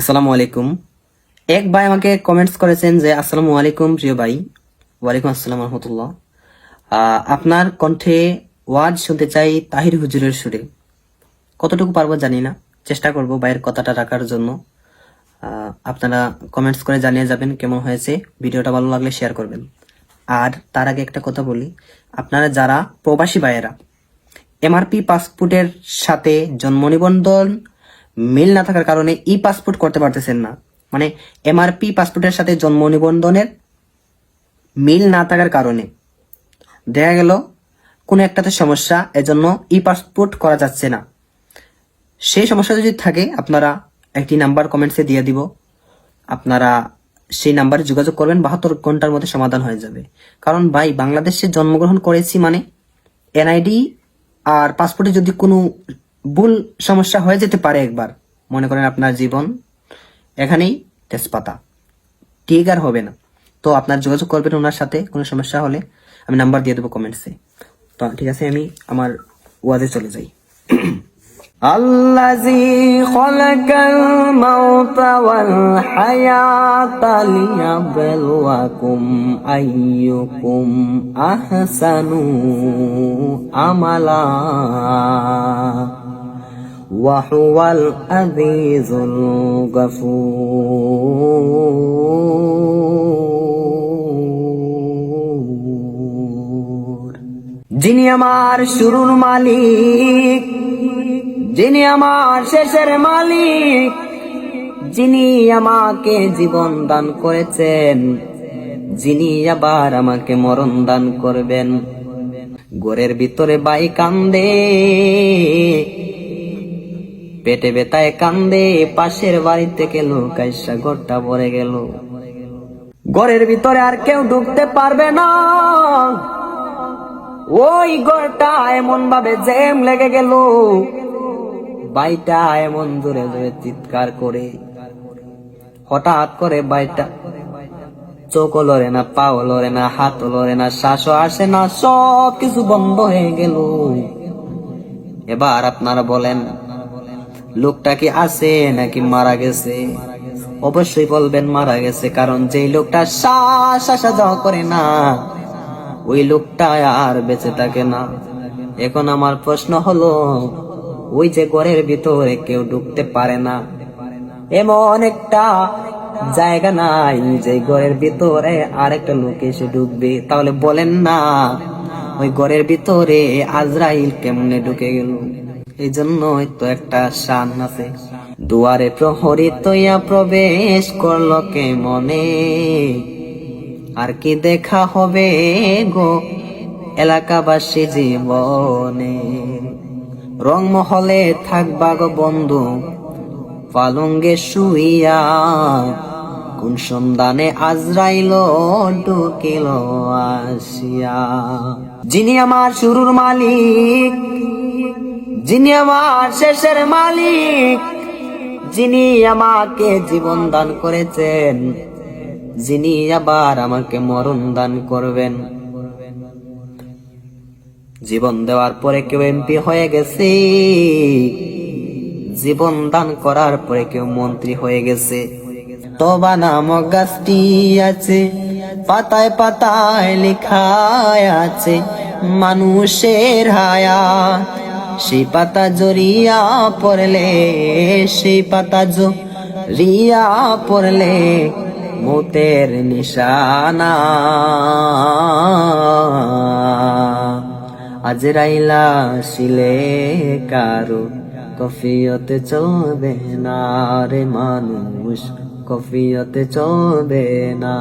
আসসালামু আলাইকুম। এক ভাই আমাকে কমেন্টস করেছেন যে, আসসালামু আলাইকুম প্রিয় ভাই। ওয়ালাইকুম আসসালাম রহমতুল্লাহ। আপনার কণ্ঠে ওয়াজ শুনতে চাই তাহির হুজুরের সুরে। কতটুকু পারব জানি না। চেষ্টা করব ভাইয়ের কথাটা রাখার জন্য। আপনারা কমেন্টস করে জানিয়ে যাবেন কেমন হয়েছে। ভিডিওটা ভালো লাগলে শেয়ার করবেন। আর তার আগে একটা কথা বলি। আপনারা যারা প্রবাসী ভাইয়েরা এমআরপি পাসপোর্টের সাথে জন্ম নিবন্ধন মিল না থাকার কারণে ই পাসপোর্ট করতে পারতেছেন না। মানে এমআরপি পাসপোর্টের সাথে জন্ম নিবন্ধনের মিল না থাকার কারণে। দেখা গেল, কোনো একটাতে সমস্যা, এজন্য ই পাসপোর্ট করা যাচ্ছে না। সেই সমস্যা যদি থাকে, আপনারা একটি নাম্বার কমেন্টসে দিয়ে দিব। আপনারা সেই নাম্বারে যোগাযোগ করবেন, বাহাত্তর ঘণ্টার মধ্যে সমাধান হয়ে যাবে। কারণ ভাই, বাংলাদেশে জন্মগ্রহণ করেছি মানে এনআইডি আর পাসপোর্টে যদি কোনো ভুল সমস্যা হয়ে যেতে পারে একবার মনে করেন আপনার জীবন এখানেই তেজপাতা ঠিক আর হবে না তো আপনার যোগাযোগ করবেন ওনার সাথে কোনো সমস্যা হলে আমি নাম্বার দিয়ে দেবো কমেন্টসে তো ঠিক আছে আমি আমার ওয়াদে চলে যাই الذي خلق الموت والحياة ليبلوكم أيكم أحسن عملا وهو العزيز الغفور যিনি আমার শুরুর মালিক যিনি আমার শেষের মালিক যিনি আমাকে জীবন দান করেছেন যিনি আবার আমাকে মরণ দান করবেন গোরের ভিতরে বাই কান্দে পেটে বেতায় কান্দে, পাশের বাড়ি থেকে লোক আইসা ঘরটা ভরে গেল। ঘরের ভিতরে আর কেউ ঢুকতে পারবে না। ওই ঘরটা এমন ভাবে জ্যাম লেগে গেল। বাইটা এমন জোরে জোরে চিৎকার করে। হঠাৎ করে বাইটা চোখ লড়ে না, পাও লড়ে না হাত লড়ে না, শ্বাসও আসে না সব কিছু বন্ধ হয়ে গেল। এবার আপনারা বলেন লোকটা কি আছে নাকি মারা গেছে? অবশ্যই বলবেন মারা গেছে, কারণ যে লোকটা শ্বাস আসা যাওয়া করে না, ওই লোকটা আর বেঁচে থাকে না। এখন আমার প্রশ্ন হলো, ওই যে ঘরের ভিতরে কেউ ঢুকতে পারে না, এমন একটা জায়গা নাই যে ঘরের ভিতরে আরেকটা লোক এসে ঢুকবে। তাহলে বলেন না, ওই ঘরের ভিতরে আজরাইল কেমনে ঢুকে গেল? এই জন্যই তো একটা শান আছে। দুয়ারে প্রহরী তৈয়া প্রবেশ করল কে মনে? আর কি দেখা হবে গো এলাকাবাসী জীবনে? রংমহলে থাকবা গো বন্ধু, পালঙ্গে শুইয়া। কোন সন্ধানে আজরাইল ঢুকিল আসিয়া। যিনি আমার শুরুর মালিক যিনি আমার শেষের মালিক, যিনি আমাকে জীবন দান করেছেন, যিনি আবার আমাকে মরণ দান করবেন। জীবন দেওয়ার পরে কেউ এমপি হয়ে গেছে, জীবন দান করার পরে কেউ মন্ত্রী হয়ে গেছে। তবা নামক গাছটি আছে, পাতায় পাতায় লেখায় আছে, মানুষের হায়াত। সেই পাতা জড়িয়া পড়লে, সেই পাতা জড়িয়া পড়লে মতের নিশানা। আজরাইলা শিলে কারও, কফিয়তে চলবে না রে মানুষ, কফিয়তে চলবে না।